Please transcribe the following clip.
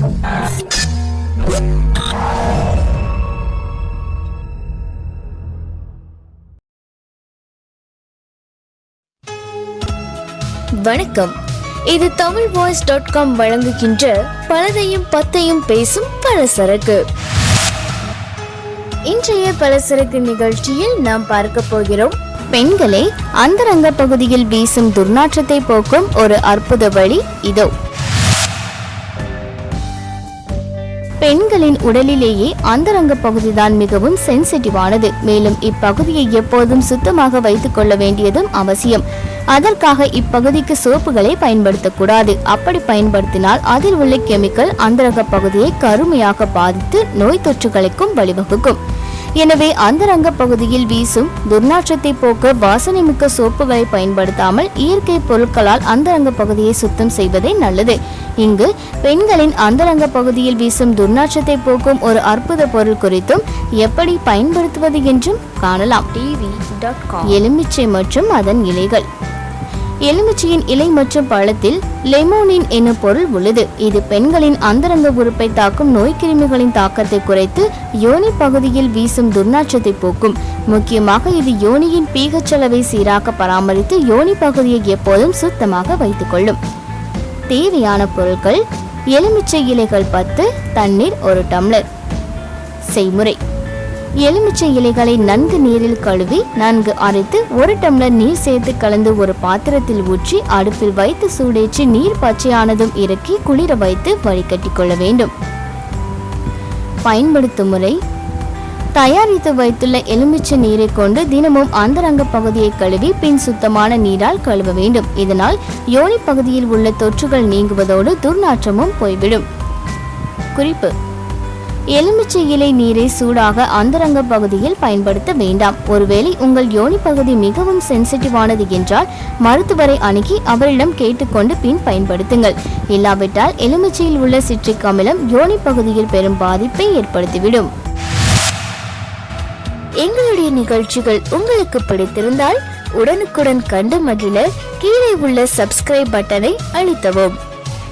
வணக்கம். இது Tamil voice dot com வழங்குகின்ற பலதையும் பத்தையும் பேசும் பலசரக்கு. இன்றைய பலசரக்கு நிகழ்ச்சியில் நாம் பார்க்க போகிறோம். பெண்களே அந்தரங்க பகுதியில் வீசும் துர்நாற்றத்தை போக்கும் ஒரு அற்புத வழி இதோ. பெண்களின் உடலிலேயே அந்தரங்க பகுதிதான் மிகவும் சென்சிட்டிவானது மேலும் இப்பகுதியை எப்போதும் சுத்தமாக வைத்துக் கொள்ள வேண்டியதும் அவசியம். அதற்காக இப்பகுதிக்கு சோப்புகளை பயன்படுத்தக்கூடாது. அப்படி பயன்படுத்தினால் அதில் உள்ள கெமிக்கல் அந்தரங்க பகுதியை கருமையாக பாதித்து நோய் தொற்றுகளுக்கும் வழிவகுக்கும். எனவே அந்தரங்க பகுதியில் வீசும் துர்நாற்றத்தை போக்க வாசனை மிக்க சோப்புகளை பயன்படுத்தாமல் இயற்கை பொருட்களால் அந்தரங்க பகுதியை சுத்தம் செய்வதே நல்லது. இங்கு பெண்களின் அந்தரங்க பகுதியில் வீசும் துர்நாற்றத்தை போக்கும் ஒரு அற்புத பொருள் குறித்தும் எப்படி பயன்படுத்துவது என்றும் காணலாம். டிவி எலுமிச்சை மற்றும் அதன் இலைகள். எலுமிச்சையின் இலை மற்றும் பழத்தில் லெமோனின் என்னும் பொருள் உள்ளது. இது பெண்களின் அந்தரங்க உறுப்பை தாக்கும் நோய்க்கிருமிகளின் தாக்கத்தை குறைத்து யோனி பகுதியில் வீசும் துர்நாற்றத்தை போக்கும். முக்கியமாக இது யோனியின் பீகச் அளவை சீராக பராமரித்து யோனி பகுதியை எப்போதும் சுத்தமாக வைத்துக்கொள்ளும் தேவையான பொருட்கள் எலுமிச்சை இலைகள் பத்து தண்ணீர் ஒரு டம்ளர். செய்முறை. எலுமிச்சை இலைகளை நன்கு நீரில் கழுவி நன்கு அரைத்து ஒரு டம்ளர் நீர் சேர்த்து கலந்து ஒரு பாத்திரத்தில் ஊற்றி அடுப்பில் வைத்து சூடேற்றி நீர் பச்சையானதும் இறக்கி குளிர வைத்து வடிகட்டிக் கொள்ள வேண்டும். பயன்படுத்தும் முறை தயாரித்து வைத்துள்ள எலுமிச்சை நீரை கொண்டு தினமும் அந்தரங்க பகுதியை கழுவி பின் சுத்தமான நீரால் கழுவ வேண்டும். இதனால் யோனி பகுதியில் உள்ள தொற்றுகள் நீங்குவதோடு துர்நாற்றமும் போய்விடும். குறிப்பு எலுமிச்சை இலை நீரை சூடாக அந்தரங்க பகுதியில் பயன்படுத்த வேண்டாம். ஒருவேளை உங்கள் யோனி பகுதி மிகவும் சென்சிட்டிவானது என்றால் மருத்துவரை அணுகி அவரிடம் கேட்டுக்கொண்டு பின் பயன்படுத்துங்கள். இல்லாவிட்டால் எலுமிச்சையில் உள்ள சிட்ரிக் அமிலம் யோனி பகுதியில் பெரும் பாதிப்பை ஏற்படுத்திவிடும். எங்களுடைய நிகழ்ச்சிகள் உங்களுக்கு பிடித்திருந்தால் உடனுக்குடன் கண்டு மகிழ கீழே உள்ள சப்ஸ்கிரைப் பட்டனை அழுத்தவும்.